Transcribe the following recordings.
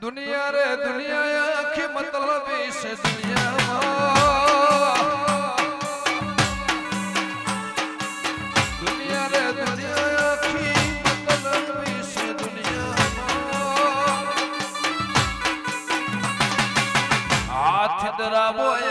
દુનિયા રે દુનિયા આખી મતલબ છે દુનિયામાં દુનિયા રે દુનિયા Boy.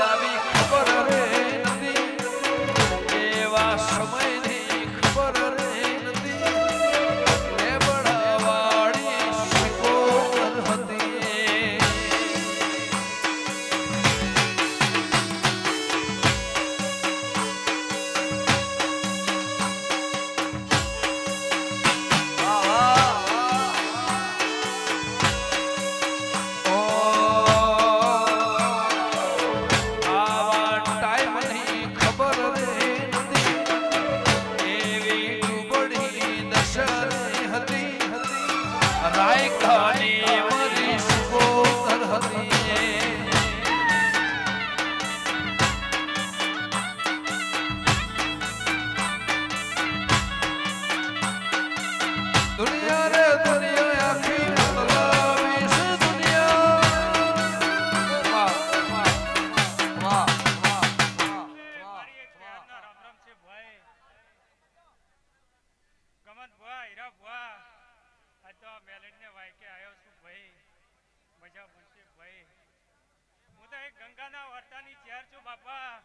બાપા.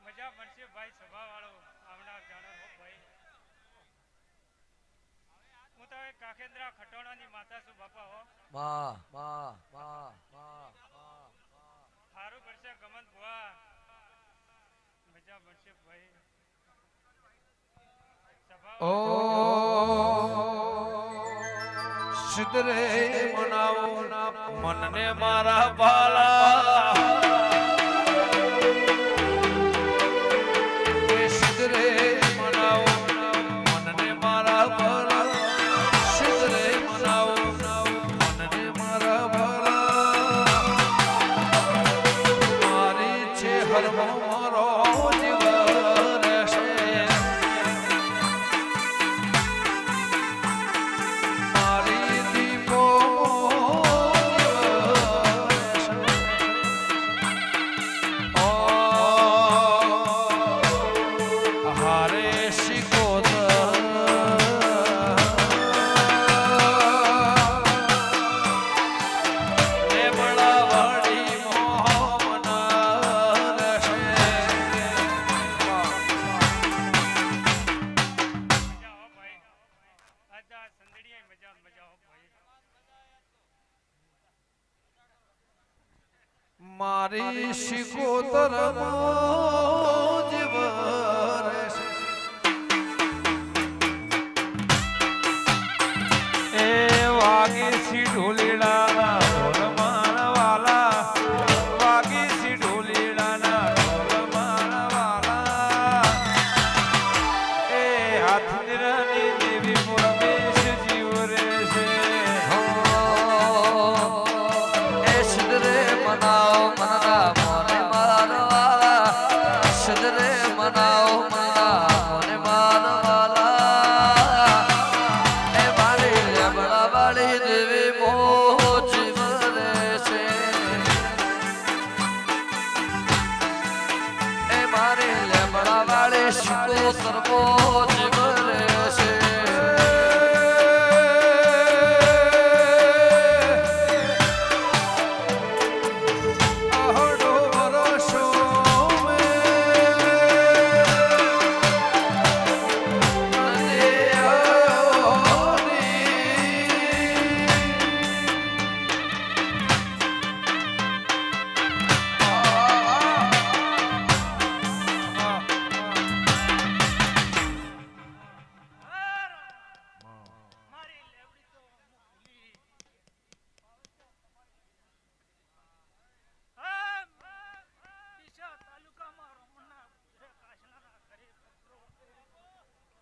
મજા પડશે ભાઈ સભા વાળો આવનાર જાણો ભાઈ. હું તો કાખેદ્રા ખટોણા ની માતા છું બાપા હો. વાહ વાહ વાહ વાહ સારું પડશે ગમન ભુવા. મજા પડશે ભાઈ. ઓ સિદ્ધરે મનાવો મનને મારા બાલા ભરવો મારો જીવ મારી શિકોતરમાં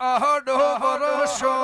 আহডো বরশো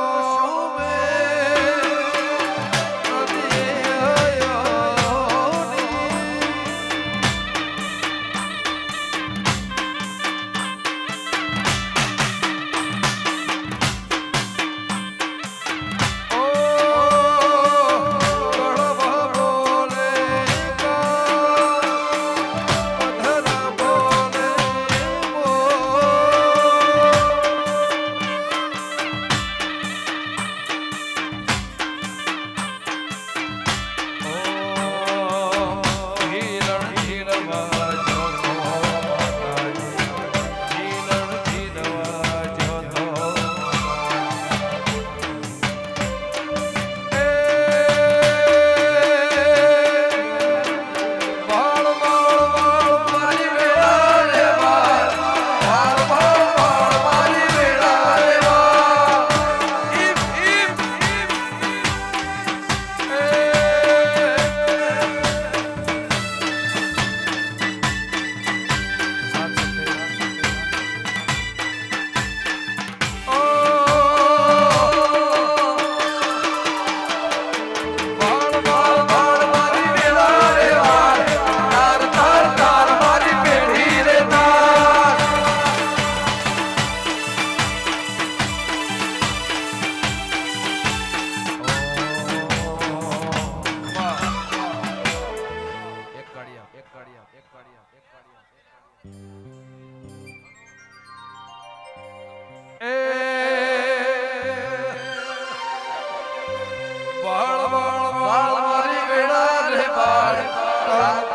ਪਾਰ ਪਾਰ